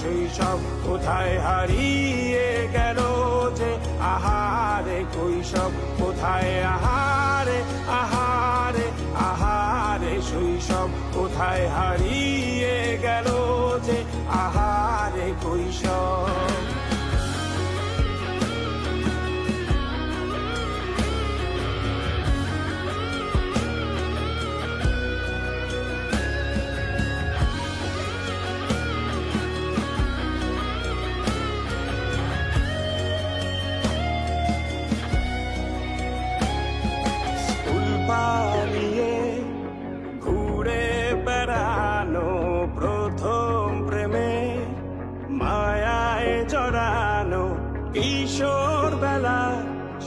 সেই সব কোথায় হারিয়ে গেল যে? আহারে, কৈশব কোথায়? আহারে আহারে আহারে, শৈশব কোথায় হারিয়ে গেল যে? আহারে, কৈশব।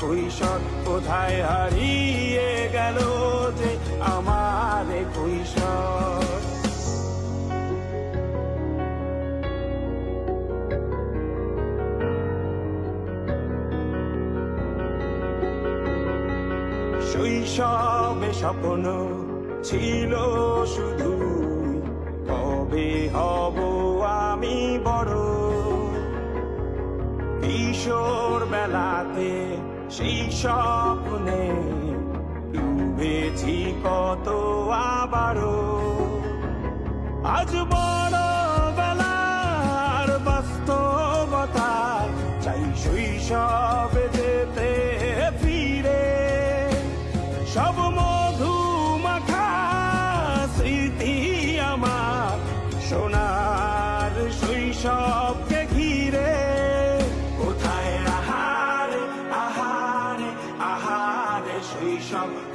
কৈশোর কোথায় হারিয়ে গেল যে আমারে কৈশোর। শৈশবে স্বপ্ন ছিল শুধু, কবে হব আমি বড়? কিশোর বেলাতে সেই স্বপ্নে ডুবেছি কত আবারও। আজ বড় বেলার বাস্তবতায় চাই শৈশবে যেতে ফিরে। সব মধু মাখা স্মৃতি আমার সোনার